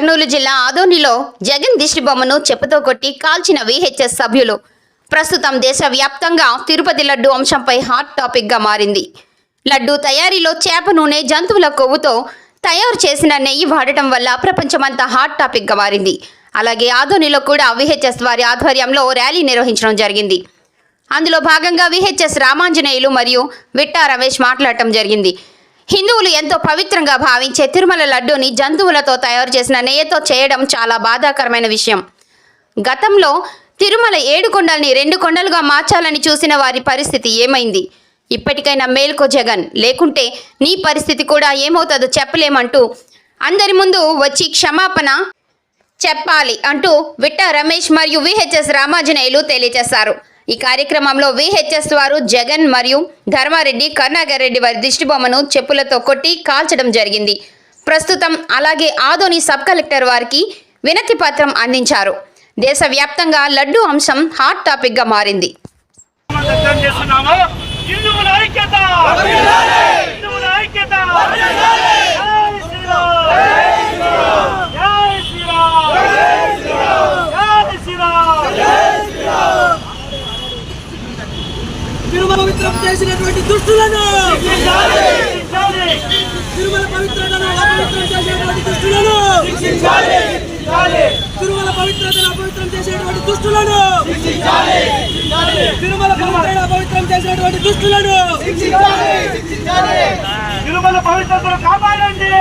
కర్నూలు జిల్లా ఆదోనిలో జగన్ దిష్టిబొమ్మను చెప్పుతో కొట్టి కాల్చిన విహెచ్ఎస్ సభ్యులు. ప్రస్తుతం దేశవ్యాప్తంగా తిరుపతి లడ్డు అంశంపై హాట్ టాపిక్గా మారింది. లడ్డు తయారీలో చేప నూనె జంతువుల కొవ్వుతో తయారు చేసిన నెయ్యి వాడటం వల్ల ప్రపంచమంతా హాట్ టాపిక్గా మారింది. అలాగే ఆదోనిలో కూడా విహెచ్ఎస్ వారి ఆధ్వర్యంలో ర్యాలీ నిర్వహించడం జరిగింది. అందులో భాగంగా విహెచ్ఎస్ రామాంజనేయులు మరియు విట్టా రమేష్ మాట్లాడటం జరిగింది. హిందువులు ఎంతో పవిత్రంగా భావించే తిరుమల లడ్డూని జంతువులతో తయారు చేసిన నెయ్యతో చేయడం చాలా బాధాకరమైన విషయం. గతంలో తిరుమల ఏడు కొండల్ని రెండు కొండలుగా మార్చాలని చూసిన వారి పరిస్థితి ఏమైంది? ఇప్పటికైనా మేల్కో జగన్. లేకుంటే నీ పరిస్థితి కూడా ఏమవుతుందో చెప్పలేమంటూ అందరి ముందు వచ్చి క్షమాపణ చెప్పాలి అంటూ విట్ట రమేష్ మరియు విహెచ్ఎస్ రామాంజనేయులు తెలియజేశారు. ఈ కార్యక్రమంలో విహెచ్ఎస్ వారు జగన్ మరియు ధర్మారెడ్డి కరుణాకర్ రెడ్డి వారి దిష్టిబొమ్మను చెప్పులతో కొట్టి కాల్చడం జరిగింది. ప్రస్తుతం అలాగే ఆదోని సబ్ కలెక్టర్ వారికి వినతి పత్రం అందించారు. దేశవ్యాప్తంగా లడ్డూ అంశం హాట్ టాపిక్గా మారింది. సిద్ధం చేస్తున్నాము హిందువుల ఐక్యత హిందువుల ఐక్యత జై శ్రీరామ్ జై శ్రీరామ్ జై శ్రీరామ్ తిరుమల పవిత్రం చేసినటువంటి దుష్టులను! తిరుమల పవిత్రతను అపవిత్రం చేసేటువంటి దుష్టులను! తిరుమల పవిత్రతను అపవిత్రం చేసేటువంటి దుష్టులను! తిరుమల పవిత్రను అపవిత్రం చేసేటువంటి దుష్టులను! తిరుమల పవిత్రతను కాపాడండి!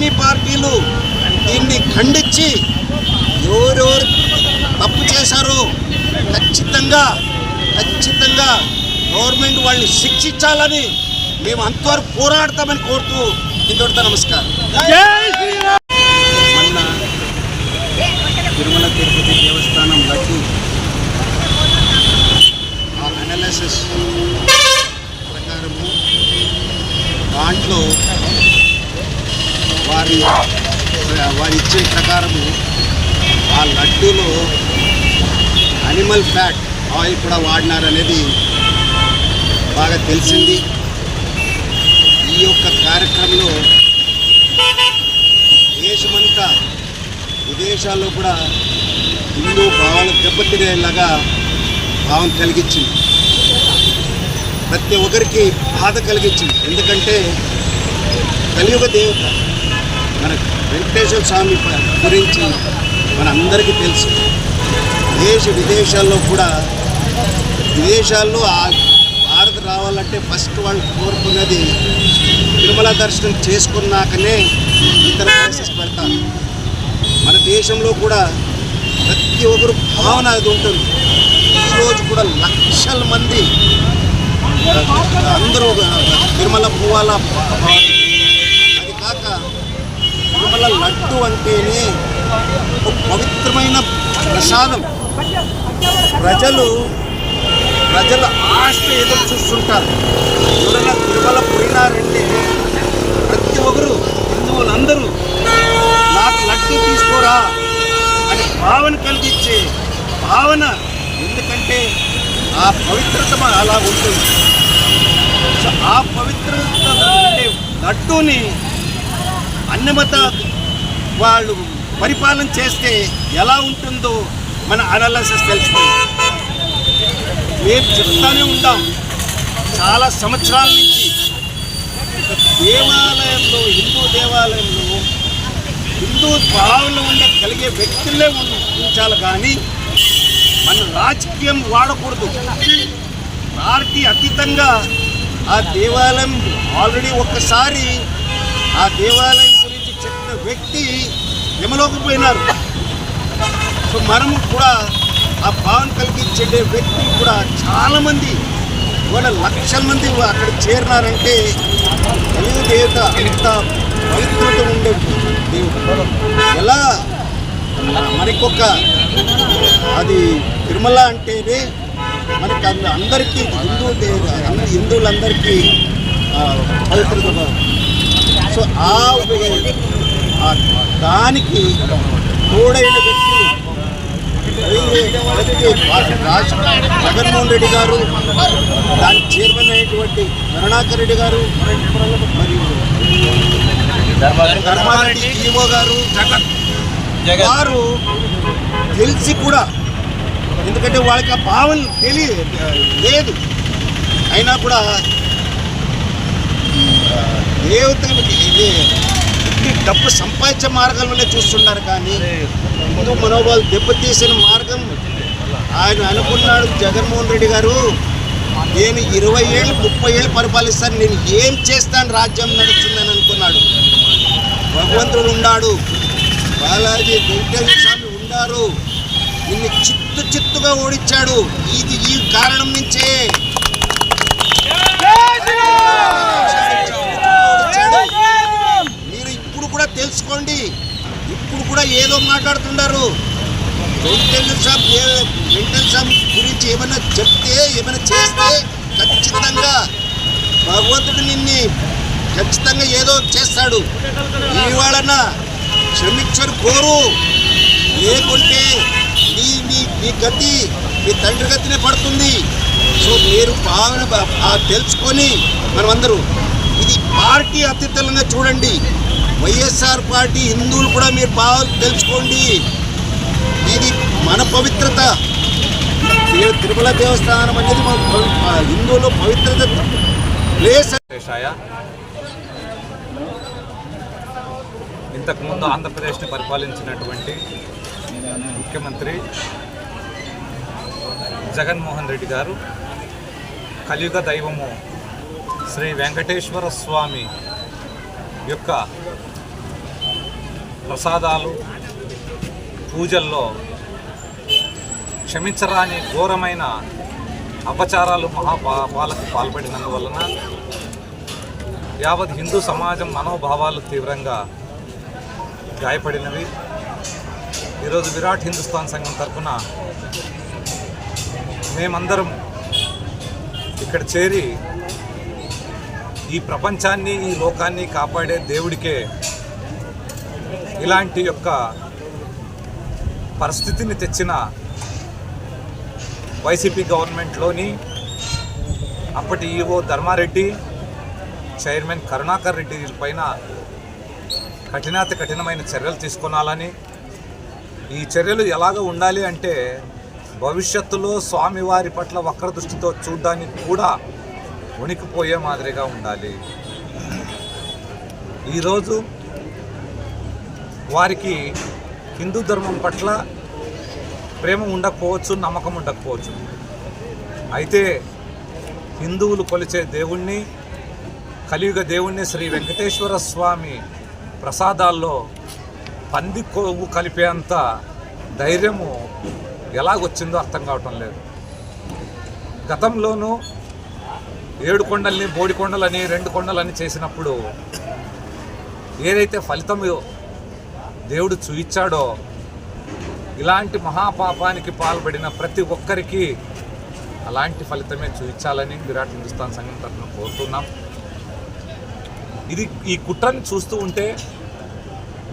అన్ని పార్టీలు దీన్ని ఖండించి ఎవరెవరు తప్పు చేశారో ఖచ్చితంగా ఖచ్చితంగా గవర్నమెంట్ వాళ్ళని శిక్షించాలని మేము అంతవరకు పోరాడతామని కోరుతూ ఇంతటితో నమస్కారం మొన్న తిరుమల తిరుపతి దేవస్థానం లడ్డు ఆ అనాలిసిస్ ప్రకారము దాంట్లో వారి వారు ఇచ్చిన ప్రకారము ఆ లడ్డూలో అనిమల్ ఫ్యాట్ ఆయిల్ కూడా వాడినారనేది బాగా తెలిసింది. ఈ యొక్క కార్యక్రమంలో దేశమంతా విదేశాల్లో కూడా హిందూ భావాలు దెబ్బతినేలాగా భావం కలిగించింది. ప్రతి ఒక్కరికి బాధ కలిగించింది. ఎందుకంటే కలియుగ దేవత మన వెంకటేశ్వర స్వామి గురించి మనందరికీ తెలుసు. దేశ విదేశాల్లో కూడా విదేశాల్లో ఆ భారత్ రావాలంటే ఫస్ట్ వాళ్ళు కోరుకున్నది తిరుమల దర్శనం చేసుకున్నాకనే ఇతర ప్లేసెస్ పెడతారు మన దేశంలో కూడా ప్రతి ఒక్కరు భావన అది ఉంటుంది. ఈరోజు కూడా లక్షల మంది అందరూ తిరుమల పోవాలా? తిరుమల లడ్డు అంటేనే ఒక పవిత్రమైన ప్రసాదం. ప్రజలు ప్రజలు ఆస్తి ఎదురు చూస్తుంటారు. ఎవరైనా తిరుమల పోయినారంటే ప్రతి ఒక్కరు హిందువులందరూ నాకు లడ్డు తీసుకోరా అని భావన కలిగించే భావన ఎందుకంటే ఆ పవిత్రత అలా ఉంటుంది. ఆ పవిత్రత లడ్డూని అన్నమత వాళ్ళు పరిపాలన చేస్తే ఎలా ఉంటుందో మన అనాలసిస్ తెలిసిపోయింది. మేము చెప్తానే ఉంటాం చాలా సంవత్సరాల నుంచి దేవాలయంలో హిందూ దేవాలయంలో హిందూ భావనలో ఉండే కలిగే వ్యక్తులే ఉంచాలి కానీ మన రాజకీయం వాడకూడదు. పార్టీ అతీతంగా ఆ దేవాలయం ఆల్రెడీ ఒక్కసారి ఆ దేవాలయం వ్యక్తి యమలోకి పోయినారు. సో మనము కూడా ఆ భావన కలిగించే వ్యక్తులు కూడా చాలామంది ఇవాళ లక్షల మంది అక్కడ చేరినారంటే తెలుగు దేవత ఎంత పవిత్రత ఉండే దేవుడు. ఎలా? మనకొక అది తిరుమల అంటేనే మనకి అంద- అందరికీ హిందూ దేవ హిందువులందరికీ పవిత్రత. సో ఆ ఆ దానికి తోడైన వ్యక్తులు రాష్ట్ర జగన్మోహన్ రెడ్డి గారు దాని చైర్మన్ అయినటువంటి కరుణాకర్ రెడ్డి గారు మరియు ధర్మారెడ్డి ఈఓ గారు వారు తెలిసి కూడా ఎందుకంటే వాళ్ళకి ఆ భావన తెలియ లేదు. అయినా కూడా దేవతలకి ఇది వ్యక్తి డబ్బు సంపాదించే మార్గంలోనే చూస్తున్నారు కానీ హిందూ మనోభావాలు దెబ్బతీసిన మార్గం ఆయన అనుకున్నాడు జగన్మోహన్ రెడ్డి గారు. నేను ఇరవై ఏళ్ళు ముప్పై ఏళ్ళు పరిపాలిస్తాను. నేను ఏం చేస్తాను రాజ్యం నడుస్తుందని అనుకున్నాడు. భగవంతుడు ఉన్నాడు. బాలాజీ వెంకటేశ్వర స్వామి ఉన్నారు. నిన్ను చిత్తు చిత్తుగా ఓడించాడు. ఇది ఈ కారణం నుంచే ఓడించాడు. మీరు ఇప్పుడు కూడా ఇప్పుడు కూడా ఏదో మాట్లాడుతున్నారు వెంకటేశ్వర స్వామి ఏ- వెంకటేశ్వర స్వామి గురించి ఏమైనా చెప్తే ఏమైనా చేస్తే ఖచ్చితంగా భగవంతుడు నిన్ని ఖచ్చితంగా ఏదో చేస్తాడు. ఇవాళన క్షమించరు కోరు. లేకుంటే నీ నీ నీ గతి మీ తండ్రి గతినే పడుతుంది. సో మీరు భావన తెలుసుకొని మనమందరూ ఇది పార్టీ అత్యుత్తలంగా చూడండి. వైఎస్ఆర్ పార్టీ హిందువులు కూడా మీరు బాగా తెలుసుకోండి. ఇది మన పవిత్రత. తిరుమల దేవస్థానం అనేది మన హిందువుల పవిత్రత ప్లేస్. ఇంతకుముందు ఆంధ్రప్రదేశ్ని పరిపాలించినటువంటి ముఖ్యమంత్రి జగన్మోహన్ రెడ్డి గారు కలియుగ దైవము శ్రీ వెంకటేశ్వర స్వామి యొక్క ప్రసాదాలు పూజల్లో క్షమించరాని ఘోరమైన అపచారాలు మహాపాపాలకు పాల్పడినందువలన యావత్ హిందూ సమాజం మనోభావాలు తీవ్రంగా గాయపడినవి. ఈరోజు విరాట్ హిందుస్థాన్ సంఘం తరఫున మేమందరం ఇక్కడ చేరి ఈ ప్రపంచాన్ని ఈ లోకాన్ని కాపాడే దేవుడికే ఇలాంటి యొక్క పరిస్థితిని తెచ్చిన వైసీపీ గవర్నమెంట్లోని అప్పటి ఈఓ ధర్మారెడ్డి చైర్మన్ కరుణాకర్ రెడ్డి పైన కఠినాతి కఠినమైన చర్యలు తీసుకోనాలని. ఈ చర్యలు ఎలాగ ఉండాలి అంటే భవిష్యత్తులో స్వామివారి పట్ల వక్ర దృష్టితో చూడడానికి కూడా ఉనికిపోయే మాదిరిగా ఉండాలి. ఈరోజు వారికి హిందూ ధర్మం పట్ల ప్రేమ ఉండకపోవచ్చు నమ్మకం ఉండకపోవచ్చు. అయితే హిందువులు కొలిచే దేవుణ్ణి కలియుగ దేవుణ్ణి శ్రీ వెంకటేశ్వర స్వామి ప్రసాదాల్లో పంది కొవ్వు కలిపేంత ధైర్యము ఎలాగొచ్చిందో అర్థం కావటం లేదు. గతంలోనూ ఏడు కొండల్ని బోడి కొండలని రెండు కొండలని చేసినప్పుడు ఏదైతే ఫలితం దేవుడు చూయించాడో? ఇలాంటి మహాపాపానికి పాల్పడిన ప్రతి ఒక్కరికి అలాంటి ఫలితమే చూపించాలని విరాట్ హిందుస్థాన్ సంఘం తరఫున కోరుతున్నాం. ఇది ఈ కుట్రను చూస్తూ ఉంటే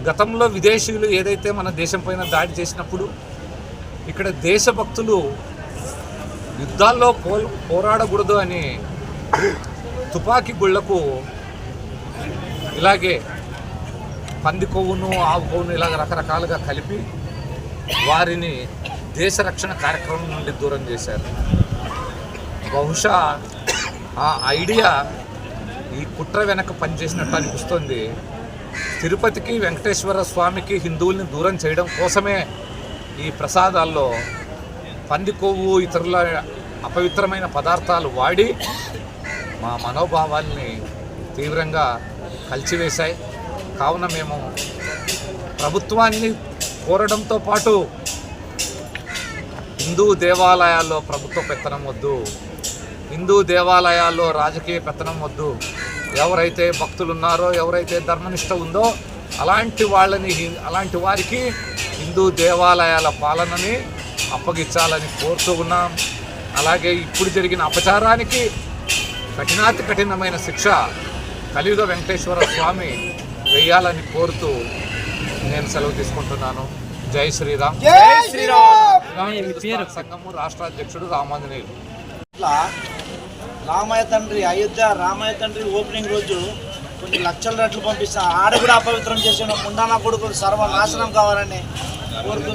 గతంలో విదేశీయులు ఏదైతే మన దేశం పైన దాడి చేసినప్పుడు ఇక్కడ దేశభక్తులు యుద్ధాల్లో పో పోరాడకూడదు అని తుపాకీ గుళ్ళకు ఇలాగే పంది కొవ్వును ఆవు కొవ్వును ఇలాగ రకరకాలుగా కలిపి వారిని దేశ రక్షణ కార్యక్రమం నుండి దూరం చేశారు. బహుశా ఆ ఐడియా ఈ కుట్ర వెనక పనిచేసినట్టు అనిపిస్తుంది. తిరుపతికి వెంకటేశ్వర స్వామికి హిందువుల్ని దూరం చేయడం కోసమే ఈ ప్రసాదాల్లో పంది కొవ్వు ఇతరుల అపవిత్రమైన పదార్థాలు వాడి మా మనోభావాల్ని తీవ్రంగా కలిచివేశాయి. కావున మేము ప్రభుత్వాన్ని కోరడంతో పాటు హిందూ దేవాలయాల్లో ప్రభుత్వ పెత్తనం వద్దు హిందూ దేవాలయాల్లో రాజకీయ పెత్తనం వద్దు. ఎవరైతే భక్తులు ఉన్నారో ఎవరైతే ధర్మనిష్ట ఉందో అలాంటి వాళ్ళని అలాంటి వారికి హిందూ దేవాలయాల పాలనని అప్పగించాలని కోరుతూ ఉన్నాం. అలాగే ఇప్పుడు జరిగిన అపచారానికి కఠినాతి కఠినమైన శిక్ష కలియుగ వెంకటేశ్వర స్వామి వేయాలని కోరుతూ నేను సెలవు తీసుకుంటున్నాను. జై శ్రీరామ్. జై శ్రీరామ్! సంఘము రాష్ట్ర అధ్యక్షుడు రామాంజనేయులు. ఇట్లా రామయ్య తండ్రి అయోధ్య రామయ్య తండ్రి ఓపెనింగ్ రోజు కొన్ని లక్షల రెట్లు పంపిస్తా. ఆడ కూడా అపవిత్రం చేసిన ముండానా కొడుకులు సర్వనాశనం కావాలని కోరుతుంది